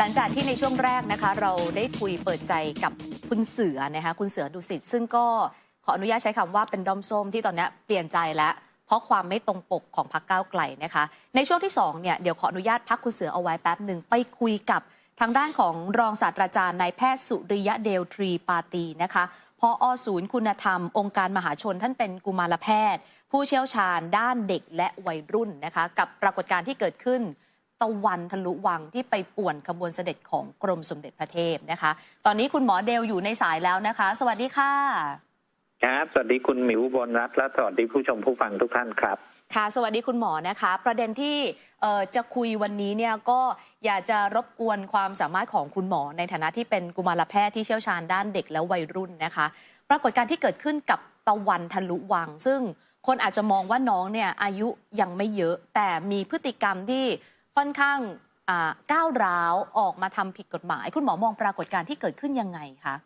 หลังจากที่ในช่วงแรกนะคะเราได้คุยเปิดใจกับคุณเสือนะคะคุณเสือดุสิตซึ่งก็ขออนุญาตใช้คำว่าเป็นดอมส้มที่ตอนนี้เปลี่ยนใจแล้ว เพราะความไม่ตรงปกของพรรคก้าวไกลนะคะ ในช่วงที่2เนี่ยเดี๋ยวขออนุญาตพักคุณเสือเอาไว้แป๊บหนึ่งไปคุยกับทางด้านของรองศาสตราจารย์นายแพทย์สุริยะเดลทรีปาตีนะคะพออศูนย์คุณธรรม องค์การมหาชนท่านเป็นกุมารแพทย์ ผู้เชี่ยวชาญด้านเด็กและวัยรุ่นนะคะ กับปรากฏการณ์ที่เกิดขึ้น ตะวันทะลุวังที่ไปป่วนขบวนเสด็จของกรมสมเด็จพระเทพนะคะ ตอนนี้คุณหมอเดลอยู่ในสายแล้วนะคะ สวัสดีค่ะ ครับ สวัสดีคุณหมิวบนรัตน์และสวัสดีผู้ชมผู้ฟังทุกท่านครับค่ะ สวัสดีคุณหมอนะคะ ประเด็นที่เอ่อจะคุยวันนี้เนี่ยก็อยากจะรบกวนความสามารถของคุณหมอ ในฐานะที่เป็นกุมารแพทย์ที่เชี่ยวชาญด้านเด็กและวัยรุ่นนะคะ ปรากฏการณ์ที่เกิดขึ้นกับตะวันทะลุวัง ซึ่งคนอาจจะมองว่าน้องเนี่ยอายุยังไม่เยอะ แต่มีพฤติกรรมที่ ค่อนข้างก้าวร้าวออกมาทำผิดกฎหมาย คุณหมอมองปรากฏการณ์ที่เกิดขึ้นยังไงคะ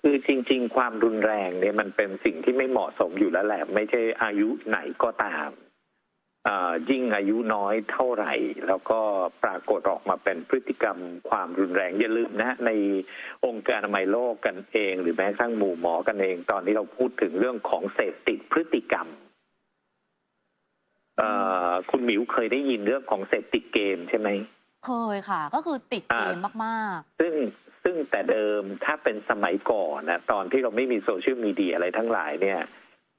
คือจริง ๆ ความรุนแรงเนี่ยมันเป็นสิ่งที่ไม่เหมาะสมอยู่แล้วแหละไม่ใช่อายุไหนก็ตามยิ่งอายุน้อยเท่าไหร่ แล้วก็ปรากฏออกมาเป็นพฤติกรรมความรุนแรงอย่าลืมนะ ในองค์การอนามัยโลกกันเอง หรือแม้กระทั่งหมู่หมอกันเอง ตอนนี้เราพูดถึงเรื่องของเสพติดพฤติกรรม คุณหมิวเคยได้ยินเรื่องของเสพติดเกมใช่ไหมเคยค่ะ ก็คือติดเกมมากซึ่งซึ่งแต่เดิมถ้าเป็นสมัยก่อนนะตอนที่เราไม่มีโซเชียลมีเดียอะไรทั้งหลายเนี่ย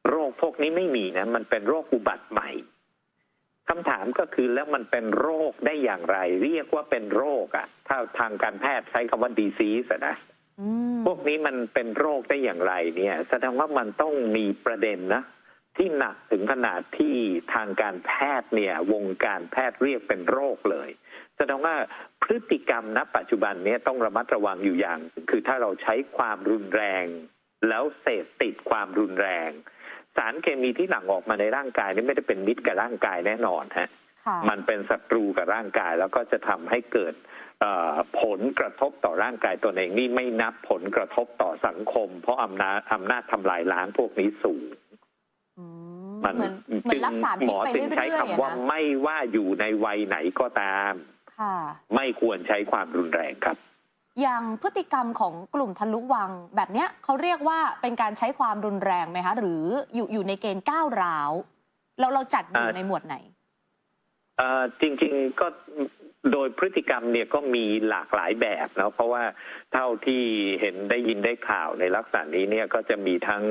โรคพวกนี้ไม่มีนะ มันเป็นโรคอุบัติใหม่คำถามก็คือแล้วมันเป็นโรคได้อย่างไร เรียกว่าเป็นโรคอะถ้าทางการแพทย์ใช้คำว่า disease อะนะๆอืมพวกนี้มันเป็นโรคได้อย่างไรเนี่ย แสดงว่ามันต้องมีประเด็นนะ ที่หนักถึงขนาดที่ทางการแพทย์เนี่ย วงการแพทย์เรียกเป็นโรคเลยแสดงว่าพฤติกรรมณปัจจุบันเนี้ต้องระมัดระวังอยู่อย่าง คือถ้าเราใช้ความรุนแรง แล้วเสพติดความรุนแรง สารเคมีที่หลั่งออกมาในร่างกายนี่ไม่ได้เป็นมิตรกับร่างกายแน่นอนฮะค่ะมันเป็นศัตรูกับร่างกายแล้วก็จะทำให้เกิดเอ่อผลกระทบต่อร่างกายตัวเองนี่ไม่นับผลกระทบต่อสังคม เพราะอำนาจอำนาจทำลายล้างพวกนี้สูงอื มมันเหมือนเหมือนรับสารหพิมษอไปถึเรื่งอยๆใช้คำอะว่านะไม่ว่าอยู่ในวัยไหนก็ตามค่ะไม่ควรใช้ความรุนแรงครับ อย่างพฤติกรรมของกลุ่มทะลุวังแบบเนี้ยเขาเรียกว่าเป็นการใช้ความรุนแรงไหมคะ หรืออยู่อยู่ในเกณฑ์ก้าวร้าว เราเราจัดอยู่อ่าในหมวดไหนเอ่อจริง ๆ ก็ โดยพฤติกรรมเนี่ยก็มีหลากหลายแบบนะเพราะว่าเท่าที่เห็นได้ยินได้ข่าวในลักษณะนี้เนี่ยก็จะมีทั้ง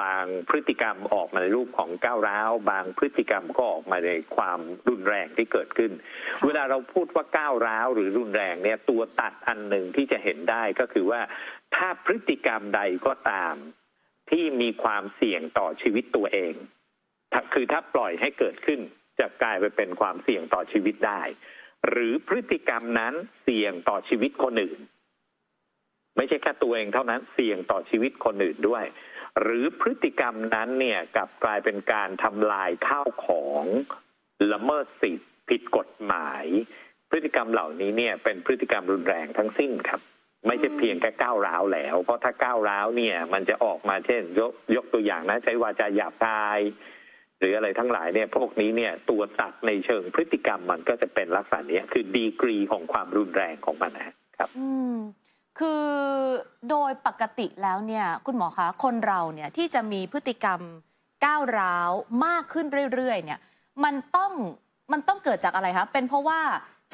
บางพฤติกรรมออกมาในรูปของก้าวร้าว บางพฤติกรรมก็ออกมาในความรุนแรงที่เกิดขึ้น เวลาเราพูดว่าก้าวร้าวหรือรุนแรงเนี่ยตัวตัดอันหนึ่งที่จะเห็นได้ก็คือว่า ถ้าพฤติกรรมใดก็ตามที่มีความเสี่ยงต่อชีวิตตัวเองคือถ้าปล่อยให้เกิดขึ้นจะกลายไปเป็นความเสี่ยงต่อชีวิตได้ หรือพฤติกรรมนั้นเสี่ยงต่อชีวิตคนอื่น ไม่ใช่แค่ตัวเองเท่านั้นเสี่ยงต่อชีวิตคนอื่นด้วย หรือพฤติกรรมนั้นเนี่ยกลับกลายเป็นการทำลายข้าวของละเมิดสิทธิผิดกฎหมาย พฤติกรรมเหล่านี้เนี่ย เป็นพฤติกรรมรุนแรงทั้งสิ้นครับ ไม่ใช่เพียงแค่ก้าวร้าวแล้ว เพราะถ้าก้าวร้าวเนี่ย มันจะออกมาเช่น ยกยกตัวอย่างนะ ใช้วาจาหยาบคาย หรืออะไรทั้งหลายเนี่ยพวกนี้เนี่ยตัวตัดในเชิงพฤติกรรมมันก็จะเป็นลักษณะนี้คือดีกรีของความรุนแรงของมันนะครับอืมคือโดยปกติแล้วเนี่ยคุณหมอคะคนเราเนี่ยที่จะมีพฤติกรรมก้าวร้าวมากขึ้นเรื่อยๆ เนี่ย มันต้องมันต้องเกิดจากอะไรคะเป็นเพราะว่า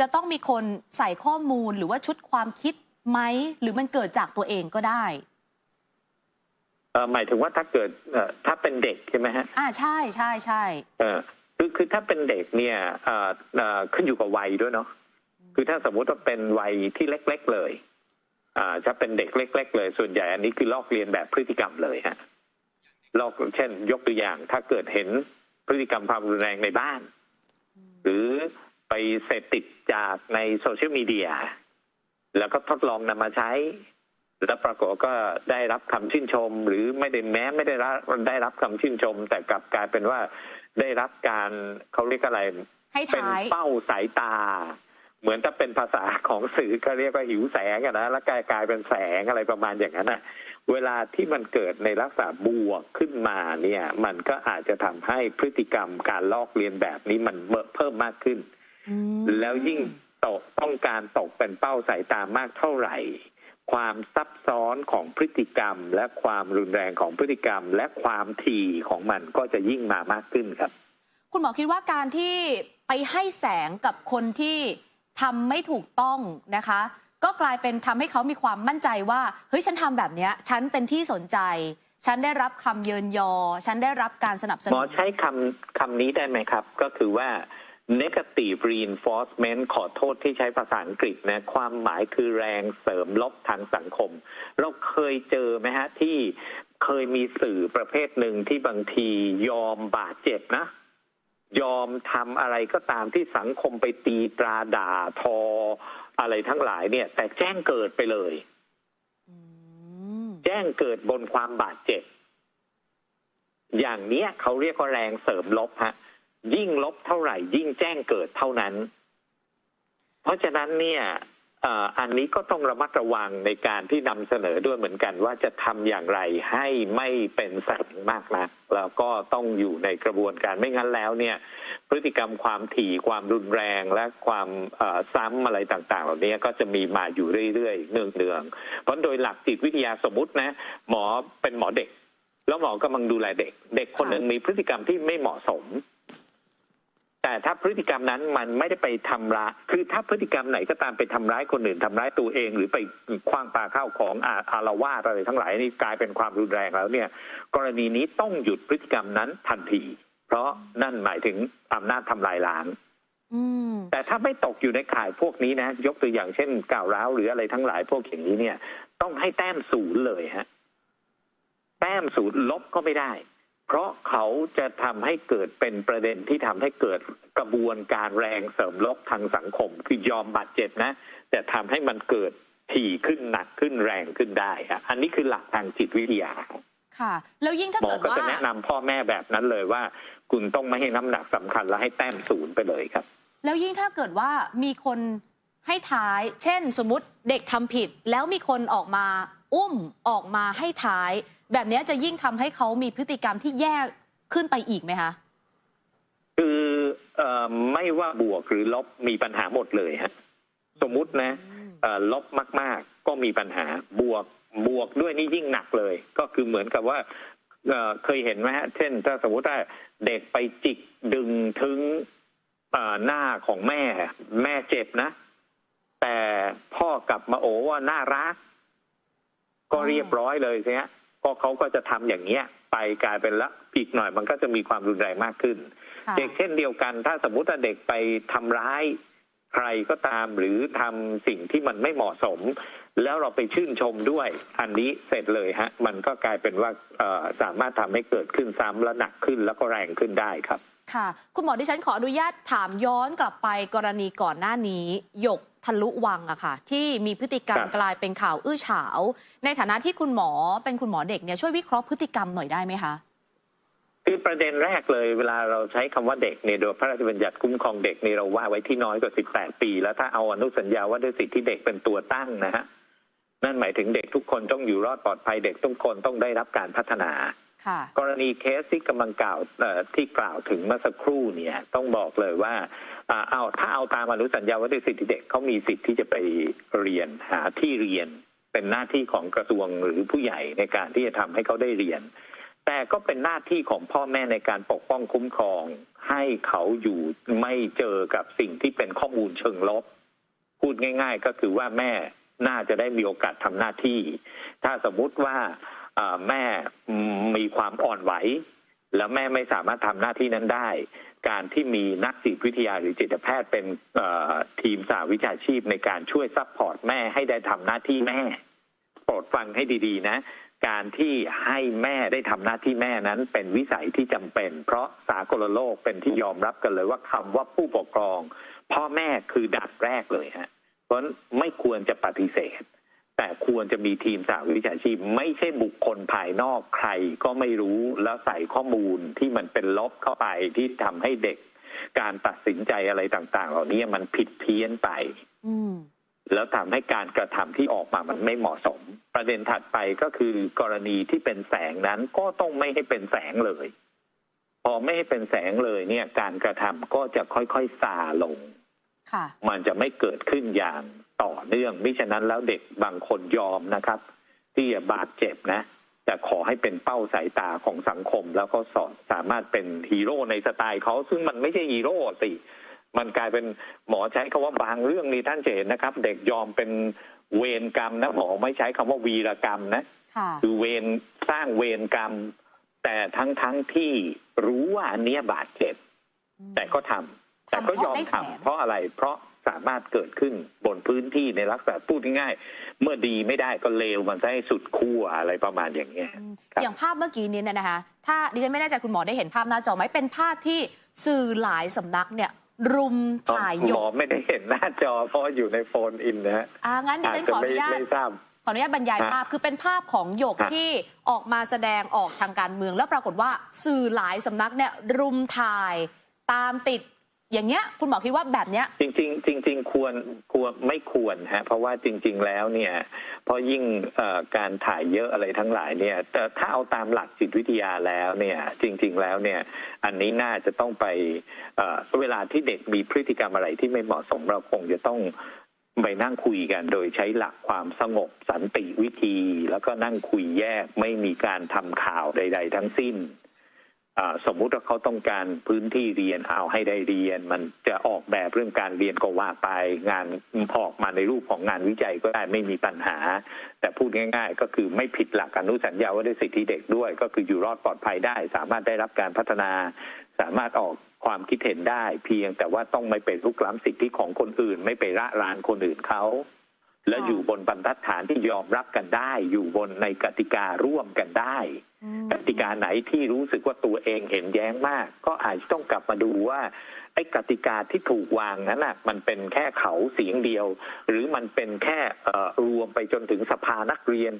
จะต้องมีคนใส่ข้อมูลหรือว่าชุดความคิดไหม หรือมันเกิดจากตัวเองก็ได้ หมายถึงว่าถ้าเกิดเอ่อถ้าเป็นเด็กใช่ไหมฮะอ่าใช่ใช่ใช่เออคือคือถ้าเป็นเด็กเนี่ยเอ่อเอ่อขึ้นอยู่กับวัยด้วยเนาะคือถ้าสมมุติว่าเป็นวัยที่เล็ก ๆ เลย อ่าถ้าเป็นเด็กเล็ก ๆ เลย ส่วนใหญ่อันนี้คือลอกเรียนแบบพฤติกรรมเลยฮะลอกเช่น ยกตัวอย่าง ถ้าเกิดเห็นพฤติกรรมความรุนแรงในบ้าน หรือไปเสพติดจากในโซเชียลมีเดียแล้วก็ทดลองนำมาใช้ แล้วปรากฏก็ได้รับคำชื่นชม หรือไม่ได้แม้ไม่ได้รับได้รับคำชื่นชม แต่กลับกลายเป็นว่าได้รับการเขาเรียกอะไรให้เป็นท้ายเป้าสายตา เหมือนถ้าเป็นภาษาของสื่อก็เรียกว่าหิวแสงอะนะแล้วกลายกลายเป็นแสงอะไรประมาณอย่างนั้นอะเวลาที่มันเกิดในลักษณะบวกขึ้นมาเนี่ย มันก็อาจจะทำให้พฤติกรรมการลอกเลียนแบบนี้มันเพิ่มมากขึ้นอืมแล้วยิ่งตกต้องการตกเป็นเป้าสายตามากเท่าไหร่ ความซับซ้อนของพฤติกรรม และความรุนแรงของพฤติกรรม และความถี่ของมันก็จะยิ่งมามากขึ้นครับ คุณหมอคิดว่าการที่ไปให้แสงกับคนที่ทำไม่ถูกต้องนะคะ ก็กลายเป็นทำให้เขามีความมั่นใจว่าเฮ้ยฉันทำแบบเนี้ยฉันเป็นที่สนใจ ฉันได้รับคำเยินยอ ฉันได้รับการสนับสหมนุอนใช้คำคำนี้ได้ไหมครับ ก็คือว่า negative reinforcement ขอโทษที่ใช้ภาษาอังกฤษนะ ความหมายคือแรงเสริมลบทางสังคม เราเคยเจอไหมฮะ ที่เคยมีสื่อประเภทหนึ่งที่บางทียอมบาดเจ็บนะ ยอมทำอะไรก็ตามที่สังคมไปตีตราด่าทอ อะไรทั้งหลายเนี่ย แต่แจ้งเกิดไปเลยอืมแจ้งเกิดบนความบาดเจ็บ อย่างเนี้ยเขาเรียกว่าแรงเสริมลบฮะ ยิ่งลบเท่าไหร่ ยิ่งแจ้งเกิดเท่านั้น เพราะฉะนั้นเนี่ยอันนี้ก็ต้องระมัดระวังในการที่นำเสนอด้วยเหมือนกันว่าจะทำอย่างไรให้ไม่เป็นแสงมากนัก แล้วก็ต้องอยู่ในกระบวนการไม่งั้นแล้วเนี่ย พฤติกรรมความถี่ความรุนแรงและความซ้ำอะไรต่างๆ เหล่านี้ก็จะมีมาอยู่เรื่อยๆเนืองๆเพราะโดยหลักจิตวิทยาสมมตินะ หมอเป็นหมอเด็ก แล้วหมอกำลังดูแลเด็ก เด็กคนหนึ่งมีพฤติกรรมที่ไม่เหมาะสม แต่ถ้าพฤติกรรมนั้นมันไม่ได้ไปทำร้ายคือถ้าพฤติกรรมไหนก็ตามไปทำร้ายคนอื่นทำร้ายตัวเอง หรือไปคว้างปาข้าวของอาอารวาสอะไรทั้งหลายนี่กลายเป็นความรุนแรงแล้วเนี่ย กรณีนี้ต้องหยุดพฤติกรรมนั้นทันที เพราะนั่นหมายถึงอำนาจทำลายล้างอืมแต่ถ้าไม่ตกอยู่ในข่ายพวกนี้นะ ยกตัวอย่างเช่นก่าวร้าวหรืออะไรทั้งหลายพวกอย่างนี้เนี่ย ต้องให้แต้มศูนย์เลยฮะ แต้มศูนย์ลบก็ไม่ได้ เพราะเขาจะทำให้เกิดเป็นประเด็นที่ทำให้เกิดกระบวนการแรงเสริมลบทางสังคม คือยอมบาดเจ็บนะ แต่ทำให้มันเกิดถี่ขึ้นหนักขึ้นแรงขึ้นได้ฮะอันนี้คือหลักทางจิตวิทยาค่ะ แล้วยิ่งถ้าหมอเกิดก็ว่าจะแนะนำพ่อแม่แบบนั้นเลยว่า คุณต้องไม่ให้น้ำหนักสำคัญแล้วให้แต้มศูนย์ไปเลยครับ แล้วยิ่งถ้าเกิดว่ามีคนให้ท้าย เช่น สมมติ เด็กทำผิดแล้วมีคนออกมาอุ้มออกมาให้ท้าย แบบเนี้ยจะยิ่งทำให้เขามีพฤติกรรมที่แย่ขึ้นไปอีกไหมคะ คือเออไม่ว่าบวกหรือลบมีปัญหาหมดเลยฮะสมมุตินะเอ่อลบมาก ๆ ก็มีปัญหาบวกบวกด้วยนี่ยิ่งหนักเลย ก็คือเหมือนกับว่าเอ่อเคยเห็นไหมฮะ เช่น ถ้าสมมติว่าเด็กไปจิกดึงถึงเอ่อหน้าของแม่ แม่เจ็บนะ แต่พ่อกลับมาโอ้ว่าน่ารัก ก็เรียบร้อยเลยใช่ไหมก็เขาก็จะทำอย่างเงี้ย ไปกลายเป็นละอีกหน่อยมันก็จะมีความรุนแรงมากขึ้นค่ะเด็กเช่นเดียวกัน ถ้าสมมุติว่าเด็กไปทำร้าย ใครก็ตามหรือทำสิ่งที่มันไม่เหมาะสม แล้วเราไปชื่นชมด้วย อันนี้เสร็จเลยฮะ มันก็กลายเป็นว่าเอ่อสามารถทำให้เกิดขึ้นซ้ำและหนักขึ้นแล้วก็แรงขึ้นได้ครับ ค่ะ คุณหมอดิฉันขออนุญาตถามย้อนกลับไปกรณีก่อนหน้านี้หยกทะลุวังอะค่ะ ที่มีพฤติกรรมกลายเป็นข่าวอื้อฉาว ในฐานะที่คุณหมอเป็นคุณหมอเด็กเนี่ยช่วยวิเคราะห์พฤติกรรมหน่อยได้ไหมคะคือประเด็นแรกเลยเวลาเราใช้คำว่าเด็กเนี่ยโดยพระราชบัญญัติคุ้มครองเด็กนี่เราว่าไว้ที่น้อยกว่า 18 ปี แล้วถ้าเอาอนุสัญญาว่าด้วยสิทธิเด็กเป็นตัวตั้งนะฮะนั่นหมายถึงเด็กทุกคนต้องอยู่รอดปลอดภัยเด็กทุกคนต้องได้รับการพัฒนา กรณีเคสที่กำลังกล่าวที่กล่าวถึงเมื่อสักครู่เนี่ยต้องบอกเลยว่าเอาถ้าเอาตามอนุสัญญาว่าด้วยสิทธิเด็กเขามีสิทธิ์ที่จะไปเรียนหาที่เรียน เป็นหน้าที่ของกระทรวงหรือผู้ใหญ่ในการที่จะทำให้เขาได้เรียน แต่ก็เป็นหน้าที่ของพ่อแม่ในการปกป้องคุ้มครอง ให้เขาอยู่ไม่เจอกับสิ่งที่เป็นข้อมูลเชิงลบ พูดง่าย ๆ ก็คือว่าแม่น่าจะได้มีโอกาสทำหน้าที่ ถ้าสมมุติว่า แม่มีความอ่อนไหว แล้วแม่ไม่สามารถทำหน้าที่นั้นได้ การที่มีนักจิตวิทยาหรือจิตแพทย์เป็นทีมสาวิชาชีพในการช่วยซัพพอร์ตแม่ให้ได้ทำหน้าที่แม่โปรดฟังให้ดีๆ นะ การที่ให้แม่ได้ทำหน้าที่แม่นั้นเป็นวิสัยที่จำเป็น เพราะสากลโลกเป็นที่ยอมรับกันเลยว่าคำว่าผู้ปกครอง พ่อแม่คือดับแรกเลยฮะเพราะไม่ควรจะปฏิเสธ แต่ควรจะมีทีมสาวิชาชีพ ไม่ใช่บุคคลภายนอกใครก็ไม่รู้แล้วใส่ข้อมูลที่มันเป็นลบเข้าไปที่ทำให้เด็ก การตัดสินใจอะไรต่าง ๆ เหล่านี้มันผิดเพี้ยนไปแล้วทำให้การกระทำที่ออกมามันไม่เหมาะสม ประเด็นถัดไปก็คือกรณีที่เป็นแสงนั้นก็ต้องไม่ให้เป็นแสงเลย พอไม่ให้เป็นแสงเลยเนี่ย การกระทำก็จะค่อยๆซาลง มันจะไม่เกิดขึ้นอย่างต่อเนื่องมิฉะนั้นแล้วเด็กบางคนยอมนะครับ ที่จะบาดเจ็บนะ แต่ขอให้เป็นเป้าสายตาของสังคม แล้วก็สอนสามารถเป็นฮีโร่ในสไตล์เขาซึ่งมันไม่ใช่ฮีโร่สิมันกลายเป็นหมอใช้คำว่าบางเรื่องนี้ท่านจะเห็นนะครับ เด็กยอมเป็นเวรกรรมนะหมอไม่ใช้คำว่าวีรกรรมนะค่ะคือเวรสร้างเวรกรรม แต่ทั้งทั้งที่รู้ว่าอันเนี้ยบาดเจ็บแต่ก็ทำ แต่ก็ยอมทำเพราะได้แสทำงเพราะอะไรเพราะสามารถเกิดขึ้นบนพื้นที่ในลักษณะพูดง่ายๆเมื่อดีไม่ได้ก็เลวมันจะให้สุดขั้วอะไรประมาณอย่างเงี้ยอืมครับอย่างภาพเมื่อกี้นี้เนี่ยนะคะ ถ้าดิฉันไม่แน่ใจคุณหมอได้เห็นภาพหน้าจอไหมเป็นภาพที่สื่อหลายสำนักเนี่ยรุมถ่ายหยหมอกไม่ได้เห็นหน้าจอเพราะว่าอยู่ในโฟนอินนะฮะอ่างั้นดิอาจฉันจะขออไม่นุญาตไม่ทราบขออนุญาตบรรยายฮะภาพคือเป็นภาพของหยกฮะที่ออกมาแสดงออกทางการเมือง แล้วปรากฏว่าสื่อหลายสำนักเนี่ยรุมถ่ายตามติด อย่างเงี้ยคุณหมอคิดว่าแบบเนี้ย จริงๆจริง ๆ ควรควรไม่ควรฮะเพราะว่าจริง ๆ แล้วเนี่ยเพราะยิ่งการถ่ายเยอะอะไรทั้งหลายเนี่ยแต่ถ้าเอาตามหลักจิตวิทยาแล้วเนี่ยจริง ๆ แล้วเนี่ยอันนี้น่าจะต้องไปเเวลาที่เด็กมีพฤติกรรมอะไรที่ไม่เหมาะสมเราคงจะต้องไปนั่งคุยกันโดยใช้หลักความสงบสันติวิธี แล้วก็นั่งคุยแยกไม่มีการทำข่าวใด ๆ ทั้งสิ้น สมมุติว่าเขาต้องการพื้นที่เรียนเอาให้ได้เรียน มันจะออกแบบเรื่องการเรียนก็ว่าไปงานออกมาในรูปของงานวิจัยก็ได้ไม่มีปัญหา แต่พูดง่าย ๆ ก็คือไม่ผิดหลักอนุสัญญาว่าด้วยสิทธิเด็กด้วย ก็คืออยู่รอดปลอดภัยได้ สามารถได้รับการพัฒนา สามารถออกความคิดเห็นได้ เพียงแต่ว่าต้องไม่ไปลุกล้ำสิทธิของคนอื่น ไม่ไประรานคนอื่นเขา และอยู่บนบรรทัดฐานที่ยอมรับกันได้ อยู่บนในกติการ่วมกันได้ กติกาไหนที่รู้สึกว่าตัวเองเห็นแย้งมาก ก็อาจจะต้องกลับมาดูว่าไอ้กติกาที่ถูกวางนั้นน่ะมันเป็นแค่เขาเสียงเดียว หรือมันเป็นแค่เอ่อรวมไปจนถึงสภานักเรียน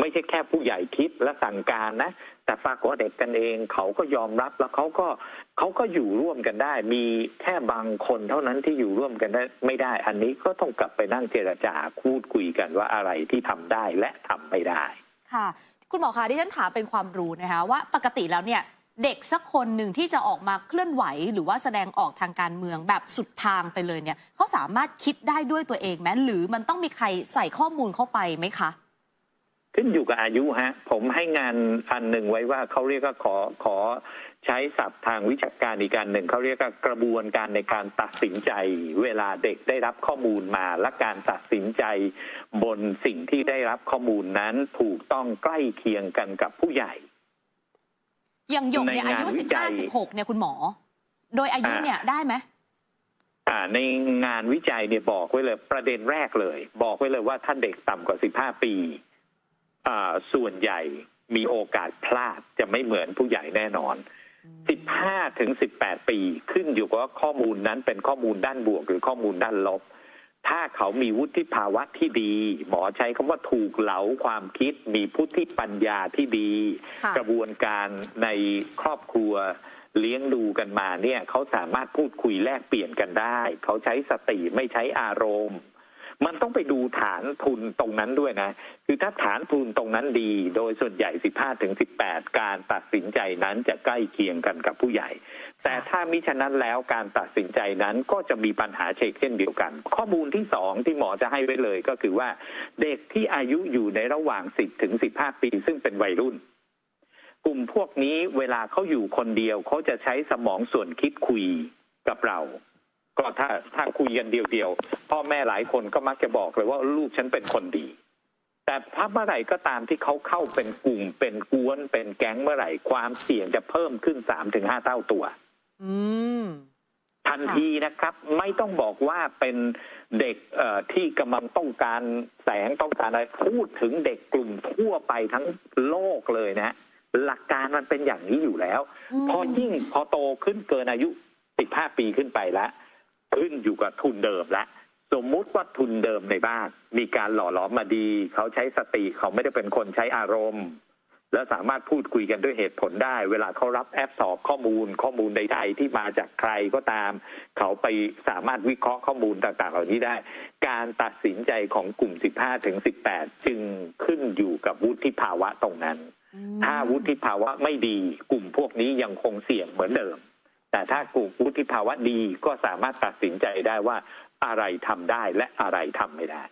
ไม่ใช่แค่ผู้ใหญ่คิดและสั่งการนะ แต่ปรากฏว่าเด็กกันเองเขาก็ยอมรับแล้วเขาก็เขาก็อยู่ร่วมกันได้ มีแค่บางคนเท่านั้นที่อยู่ร่วมกันได้ไม่ได้ อันนี้ก็ต้องกลับไปนั่งเจรจาพูดคุยกันว่าอะไรที่ทำได้และทำไม่ได้ ค่ะ คุณหมอคะดิฉันถามเป็นความรู้นะคะว่าปกติแล้วเนี่ยเด็กสักคนหนึ่งที่จะออกมาเคลื่อนไหว หรือว่าแสดงออกทางการเมืองแบบสุดทางไปเลยเนี่ยเขาสามารถคิดได้ด้วยตัวเองไหมหรือมันต้องมีใครใส่ข้อมูลเข้าไปไหมคะ ขึ้นอยู่กับอายุฮะ ผมให้งานอันหนึ่งไว้ว่าเขาเรียกว่าขอขอใช้ศัพท์ทางวิชาการอีกการหนึ่งเขาเรียกว่ากระบวนการในการตัดสินใจ เวลาเด็กได้รับข้อมูลมาและการตัดสินใจ บนสิ่งที่ได้รับข้อมูลนั้นถูกต้องใกล้เคียงกันกับผู้ใหญ่อย่างหยกเนี่ยในอางานยุวิจัย15 16เนี่ยคุณหมอ โดยอายุเนี่ยได้ไหมอ่าในงานวิจัยเนี่ยบอกไว้เลยประเด็นแรกเลย บอกไว้เลยว่าถ้าเด็กต่ำกว่า15ปีอ่า ส่วนใหญ่มีโอกาสพลาดจะไม่เหมือนผู้ใหญ่แน่นอน 15 ถึง 18 ปีขึ้นอยู่กับว่าข้อมูลนั้นเป็นข้อมูลด้านบวกหรือข้อมูลด้านลบ ถ้าเขามีวุฒิภาวะที่ดี หมอใช้คำว่าถูกเหลาความคิด มีพุทธิปัญญาที่ดีค่ะกระบวนการในครอบครัวเลี้ยงดูกันมาเนี่ยเขาสามารถพูดคุยแลกเปลี่ยนกันได้ เขาใช้สติไม่ใช้อารมณ์ มันต้องไปดูฐานทุนตรงนั้นด้วยนะ คือถ้าฐานทุนตรงนั้นดี โดยส่วนใหญ่ 15ถึง18 การตัดสินใจนั้นจะใกล้เคียงกันกับผู้ใหญ่ แต่ถ้ามิฉะนั้นแล้วการตัดสินใจนั้นก็จะมีปัญหาเช่นเช่นเดียวกัน ข้อมูลที่สองที่หมอจะให้ไว้เลยก็คือว่า เด็กที่อายุอยู่ในระหว่าง 10ถึง15 ปี ซึ่งเป็นวัยรุ่นกลุ่มพวกนี้เวลาเขาอยู่คนเดียวเขาจะใช้สมองส่วนคิดคุยกับเรา ก็ถ้าถ้าคุยกันเดียวๆพ่อแม่หลายคนก็มักจะบอกเลยว่าลูกฉันเป็นคนดี แต่ถ้าเมื่อไหร่ก็ตามที่เขาเข้าเป็นกลุ่ม เป็นกวน เป็นแก๊งเมื่อไหร่ความเสี่ยงจะเพิ่มขึ้นสามถึงห้าเท่าตัวอืมทันทีนะครับ ไม่ต้องบอกว่าเป็นเด็กเอ่อที่กำลังต้องการแสงต้องการอะไรพูดถึงเด็กกลุ่มทั่วไปทั้งโลกเลยนะหลักการมันเป็นอย่างนี้อยู่แล้วอืมพอยิ่งพอโตขึ้นเกินอายุ15ปีขึ้นไปแล้ว ขึ้นอยู่กับทุนเดิมแล้วสมมุติว่าทุนเดิมในบ้าน มีการหล่อหลอมมาดี เขาใช้สติเขาไม่ได้เป็นคนใช้อารมณ์ และสามารถพูดคุยกันด้วยเหตุผลได้ เวลาเขารับแอปสอบข้อมูล ข้อมูลใดๆที่มาจากใครก็ตาม เขาไปสามารถวิเคราะห์ข้อมูลต่างๆ เหล่านี้ได้ การตัดสินใจของกลุ่ม 15ถึง18 จึงขึ้นอยู่กับวุฒิภาวะตรงนั้นอืมถ้าวุฒิภาวะไม่ดี กลุ่มพวกนี้ยังคงเสี่ยงเหมือนเดิม แต่ถ้ากลุ่มวุฒิภาวะดีก็สามารถตัดสินใจได้ว่าอะไรทำได้และอะไรทำไม่ได้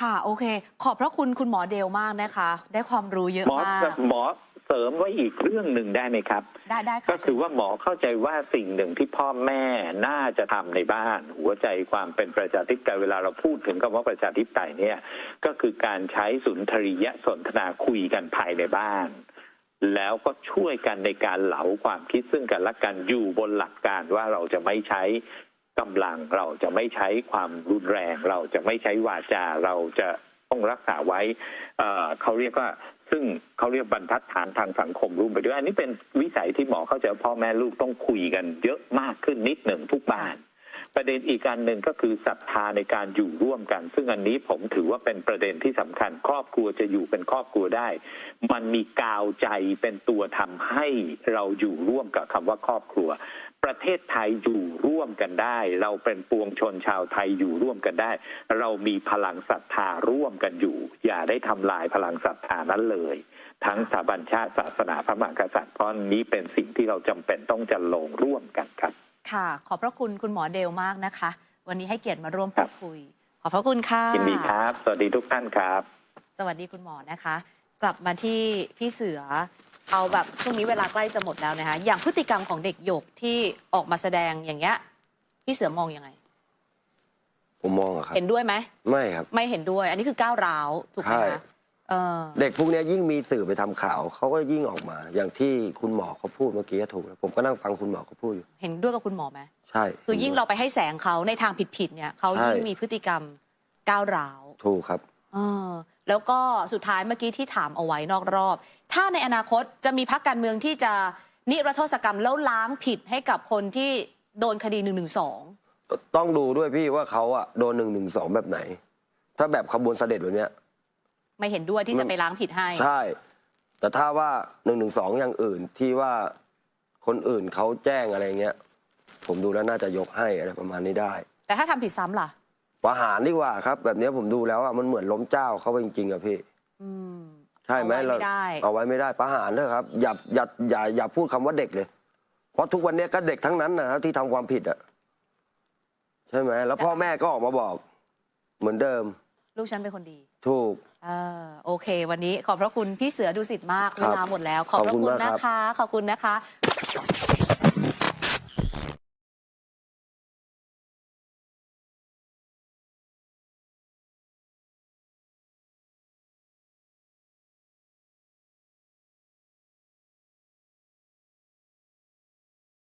ค่ะโอเค ขอบพระคุณคุณหมอเดลมากนะคะ ได้ความรู้เยอะหมอมากหมอเสริมไว้อีกเรื่องหนึ่งได้ไหมครับ ได้ได้ค่ะก็คือว่าหมอเข้าใจว่าสิ่งหนึ่งที่พ่อแม่น่าจะทำในบ้าน หัวใจความเป็นประชาธิปไตยเวลาเราพูดถึงคำว่าประชาธิปไตยเนี่ย ก็คือการใช้สุนทรียสนทนาคุยกันภายในบ้าน แล้วก็ช่วยกันในการเหลาความคิดซึ่งกันและกันอยู่บนหลักการว่าเราจะไม่ใช้กำลังเราจะไม่ใช้ความรุนแรง เราจะไม่ใช้วาจาเราจะต้องรักษาไว้เอ่อเขาเรียกว่าซึ่งเขาเรียกบรรทัดฐานทางสังคมร่วมไปด้วย อันนี้เป็นวิสัยที่หมอเข้าใจว่าพ่อแม่ลูกต้องคุยกันเยอะมากขึ้นนิดหนึ่งทุกบ้าน ประเด็นอีกการหนึ่งก็คือศรัทธาในการอยู่ร่วมกัน ซึ่งอันนี้ผมถือว่าเป็นประเด็นที่สำคัญ ครอบครัวจะอยู่เป็นครอบครัวได้ มันมีกาวใจเป็นตัวทำให้เราอยู่ร่วมกับคำว่าครอบครัว ประเทศไทยอยู่ร่วมกันได้ เราเป็นปวงชนชาวไทยอยู่ร่วมกันได้ เรามีพลังศรัทธาร่วมกันอยู่ อย่าได้ทำลายพลังศรัทธานั้นเลยทั้งสถาบันชาติศาสนาพระมหากษัตริย์เพราะนี้เป็นสิ่งที่เราจำเป็นต้องจะลงร่วมกันครับ ค่ะ ขอบพระคุณคุณหมอเดลมากนะคะ วันนี้ให้เกียรติมาร่วมครัพูบดคุย ขอบพระคุณค่ะยินดีครับ สวัสดีทุกท่านครับ สวัสดีคุณหมอนะคะ กลับมาที่พี่เสือเอาแบบช่วงนี้เวลาใกล้จะหมดแล้วนะคะ อย่างพฤติกรรมของเด็กหยกที่ออกมาแสดงอย่างเงี้ยพี่เสือมองยังไง ผมมองอะครับ เห็นด้วยไหมไม่ครับ ไม่เห็นด้วย อันนี้คือก้าวร้าวถูกไหมใช่ คะ เออเด็กพวกเนี้ยยิ่งมีสื่อไปทำข่าวเขาก็ยิ่งออกมา อย่างที่คุณหมอเขาพูดเมื่อกี้ถูกนะผมก็นั่งฟังคุณหมอเขาพูดอยู่เห็นด้วยกับคุณหมอไหมใช่ คือยิ่งเราไปให้แสงเขาในทางผิดๆเนี่ยเขาใช่ ยิ่งมีพฤติกรรมก้าวร้าว ถูกครับ เออแล้วก็สุดท้ายเมื่อกี้ที่ถามเอาไว้นอกรอบ ถ้าในอนาคตจะมีพักการเมืองที่จะนิรโทษกรรมแล้วล้างผิดให้กับคนที่โดนคดีหนึ่งหนึ่งสองต้องดูด้วยพี่ว่าเขาอะโดนหนึ่งหนึ่งสองแบบไหน ถ้าแบบขบวนเสด็จแบบเนี้ย ไม่เห็นด้วยที่จะไปล้างผิดให้ ใช่ แต่ถ้าว่าหนึ่งหนึ่งสองอย่างอื่นที่ว่าคนอื่นเขาแจ้งอะไรเงี้ย ผมดูแล้วน่าจะยกให้อะไรประมาณนี้ได้ แต่ถ้าทำผิดซ้ำล่ะ ประหารดีกว่าครับ แบบเนี้ยผมดูแล้วอะมันเหมือนล้มเจ้าเขาไปจริงๆอะพี่ อืม ใช่ไหมเอาไว้ไม่ได้ เอาไว้ไม่ได้ประหารเถอะครับ อย่าอย่าอย่าอย่าพูดคำว่าเด็กเลย เพราะทุกวันนี้ก็เด็กทั้งนั้นนะครับที่ทำความผิดอะใช่ไหมแล้วพ่อแม่ก็ออกมาบอก เหมือนเดิมลูกฉันเป็นคนดี ถูก เออโอเค วันนี้ขอบพระคุณพี่เสือดุสิตมากคเวรับลาหมดแล้ว ขอบพระขอบคุคุณณมากนะครับคะ ขอบคุณนะคะ